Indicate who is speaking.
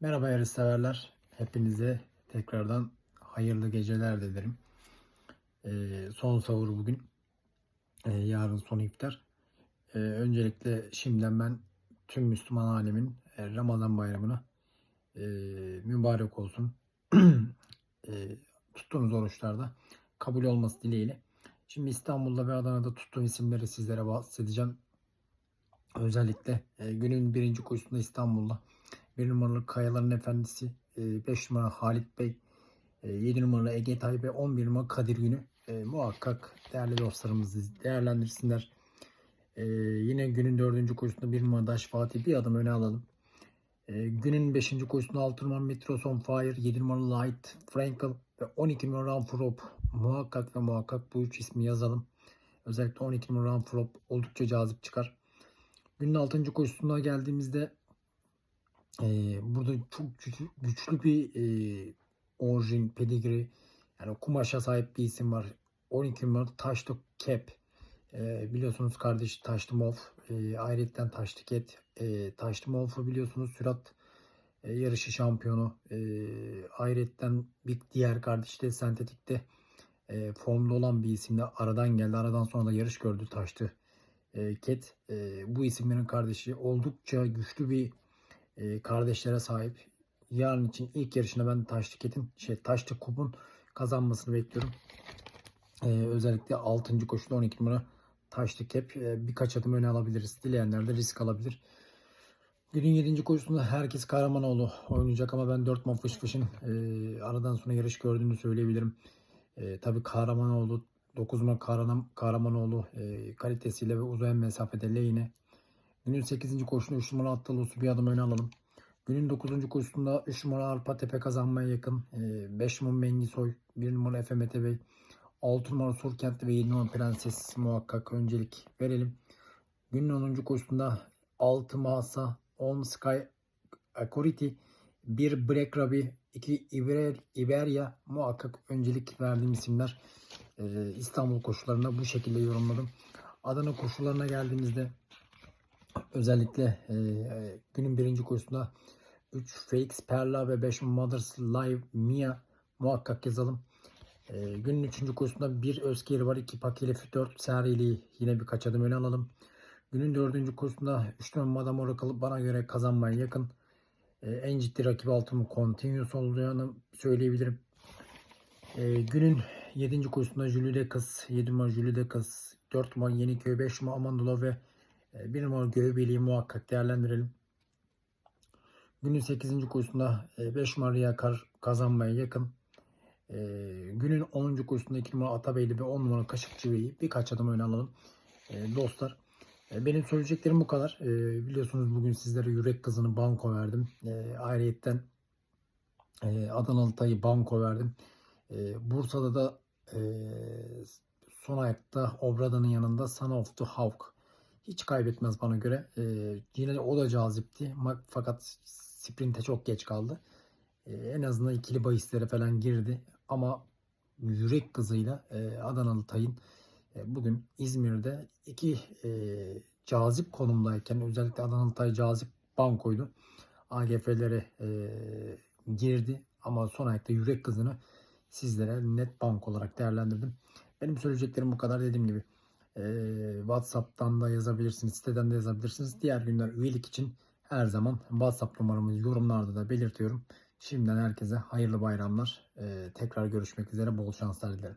Speaker 1: Merhaba yarış severler. Hepinize tekrardan hayırlı geceler dilerim. Ee, son sahur bugün. Ee, yarın son iftar. Ee, öncelikle şimdiden ben tüm Müslüman alemin e, Ramazan bayramına e, mübarek olsun. e, tuttuğunuz oruçlarda kabul olması dileğiyle. Şimdi İstanbul'da ve Adana'da tuttuğum isimleri sizlere bahsedeceğim. Özellikle e, günün birinci koşusunda İstanbul'da 1 numaralı Kayaların Efendisi, 5 numara Halit Bey, 7 numaralı Ege Tayyip'e 11 numara Kadir Günü e, muhakkak değerli dostlarımız değerlendirsinler. E, yine günün 4. koşusunda 1 numara Daş Fatih bir adım öne alalım. E, günün 5. koşusunda 6 numara Metros on Fire, 7 numara Light, Frankel ve 12 numara Ramfrop muhakkak ve muhakkak bu üç ismi yazalım. Özellikle 12 numara Ramfrop oldukça cazip çıkar. Günün 6. koşusuna geldiğimizde ee, burada çok güçlü, güçlü bir e, orijin, pedigree yani kumaşa sahip bir isim var. 12 numaralı Taşlı Cap. Ee, biliyorsunuz kardeş Taşlı Mov. E, ayrıca Taşlı Ket. E, Taşlı Mov'u biliyorsunuz sürat e, yarışı şampiyonu. E, ayrıca bir diğer kardeş de sentetikte e, formda olan bir isimle aradan geldi. Aradan sonra da yarış gördü Taşlı e, Ket. E, bu isimlerin kardeşi oldukça güçlü bir e, kardeşlere sahip. Yarın için ilk yarışına ben Taşlıket'in şey Taşlı Kup'un kazanmasını bekliyorum. E, özellikle 6. koşuda 12 numara Taşlı Kep e, birkaç adım öne alabiliriz. Dileyenler de risk alabilir. Günün 7. koşusunda herkes Kahramanoğlu oynayacak ama ben 4 man fış fışın e, aradan sonra yarış gördüğünü söyleyebilirim. E, tabii Kahramanoğlu 9 man Kahraman, Kahramanoğlu e, kalitesiyle ve uzayan mesafede lehine Günün 8. koşusunda 3 numara Attalus'u bir adım öne alalım. Günün 9. koşusunda 3 numara Arpa Tepe kazanmaya yakın. 5 numara Mengisoy, 1 numara Efe Mete Bey, 6 numara Surkent ve 7 numara Prenses muhakkak öncelik verelim. Günün 10. koşusunda 6 Masa, 10 Sky Akuriti, 1 Break Rabi, 2 Iber, Iberia muhakkak öncelik verdiğim isimler. Ee, İstanbul koşularında bu şekilde yorumladım. Adana koşularına geldiğimizde Özellikle e, günün birinci kursunda 3 Fakes, Perla ve 5 Mothers Live Mia muhakkak yazalım. E, günün üçüncü kursunda bir Özgür var. 2 Pakili F4 serili yine birkaç adım öne alalım. Günün dördüncü kursunda 3 numara Madame Oracle bana göre kazanmaya yakın. E, en ciddi rakibi altımı Continuous olacağını söyleyebilirim. E, günün 7. kursunda Julie Kız, 7 numara Julie Kız, 4 numara Yeniköy, 5 numara Amandolo ve ee, bir numara göğü muhakkak değerlendirelim. Günün 8. kursunda 5 e, numaraya kar kazanmaya yakın. Ee, günün 10. kursunda 2 numara Atabeyli ve 10 numara Kaşıkçı birkaç adım öne alalım. Ee, dostlar e, benim söyleyeceklerim bu kadar. Biliyorsunuz bugün sizlere yürek kızını banko verdim. Ayrıyetten e, Adanalı Tayı banko verdim. Bursa'da da son ayakta Obrada'nın yanında Son of the Hawk hiç kaybetmez bana göre. Ee, yine o da cazipti. Fakat sprinte çok geç kaldı. Ee, en azından ikili bahislere falan girdi. Ama yürek kızıyla e, Adanalı Tay'ın e, bugün İzmir'de iki e, cazip konumdayken özellikle Adanalı Tay cazip bankoydu. AGF'lere e, girdi ama son ayakta yürek kızını sizlere net bank olarak değerlendirdim. Benim söyleyeceklerim bu kadar dediğim gibi. WhatsApp'tan da yazabilirsiniz, siteden de yazabilirsiniz. Diğer günler üyelik için her zaman WhatsApp numaramı yorumlarda da belirtiyorum. Şimdiden herkese hayırlı bayramlar. Tekrar görüşmek üzere. Bol şanslar dilerim.